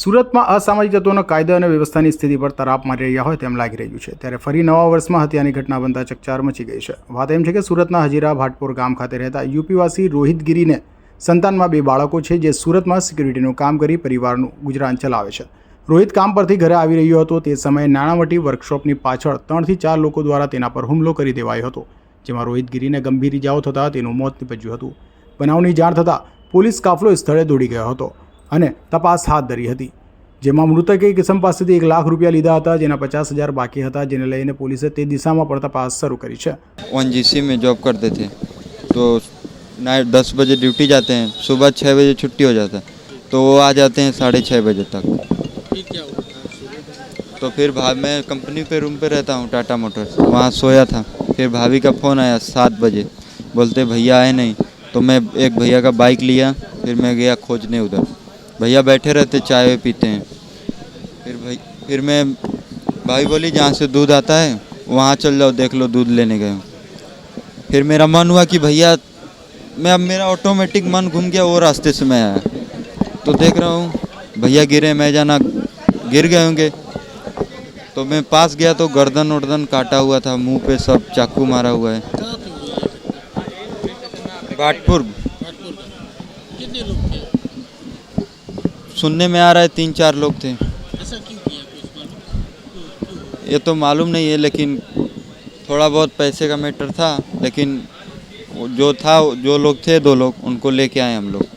સુરતમાં અસામાજિક તત્વોનો કાયદો અને વ્યવસ્થાની સ્થિતિ પર તરાપ મારી રહ્યા હોય તેમ લાગી રહ્યું છે ત્યારે ફરી નવા વર્ષમાં હત્યાની ઘટના બનતા ચકચાર મચી ગઈ છે વાત એમ છે કે સુરતના હજીરા ભાટપોર ગામ ખાતે રહેતા યુપીવાસી રોહિતગીરીને સંતાનમાં બે બાળકો છે જે સુરતમાં સિક્યુરિટીનું કામ કરી પરિવારનું ગુજરાન ચલાવે છે રોહિત કામ પરથી ઘરે આવી રહ્યો હતો તે સમયે નાણાવટી વર્કશોપની પાછળ ત્રણથી ચાર લોકો દ્વારા તેના પર હુમલો કરી દેવાયો હતો જેમાં રોહિત રોહિતગીરીને ગંભીર ઇજાઓ થતાં તેનું મોત નીપજ્યું હતું બનાવની જાણ થતાં પોલીસ કાફલો સ્થળે દોડી ગયો હતો અને તપાસ હાથ ધરી હતી જે માં મૃતક એ કસમ પાસેથી 1 લાખ રૂપિયા લીધા હતા જેના 50000 બાકી હતા જેને લઈને પોલીસે તે દિશામાં પરત તપાસ શરૂ કરી છે ઓનજીસી માં જોબ કરતા تھے તો ના 10:00 વાગે ડ્યુટી જાતે છે સવારે 6:00 વાગે છૂટી હો જાતા તો આ જાતે 6:30 વાગ્યા સુધી તો ફિર ભાભી મે કંપની પર રૂમ પર રહેતા હું Tata Motors वहां सोया था फिर भाभी का फोन आया 7:00 बजे बोलते भैया आए नहीं तो मैं एक भैया का बाइक लिया फिर मैं गया खोजने उधर भैया बैठे रहते चाय पीते हैं फिर भाई फिर मैं भाई बोली जहाँ से दूध आता है वहाँ चल जाओ देख लो दूध लेने गए फिर मेरा मन हुआ कि भैया मैं अब मेरा ऑटोमेटिक मन घूम गया वो रास्ते से मैं आया तो देख रहा हूँ भैया गिरे मैं जाना गिर गए होंगे तो मैं पास गया तो गर्दन उर्दन काटा हुआ था मुंह पे सब चाकू मारा हुआ है बाटपुर सुनने में आ रहा है तीन चार लोग थे ये तो मालूम नहीं है लेकिन थोड़ा बहुत पैसे का मैटर था लेकिन जो था जो लोग थे दो लोग उनको लेके आए हम लोग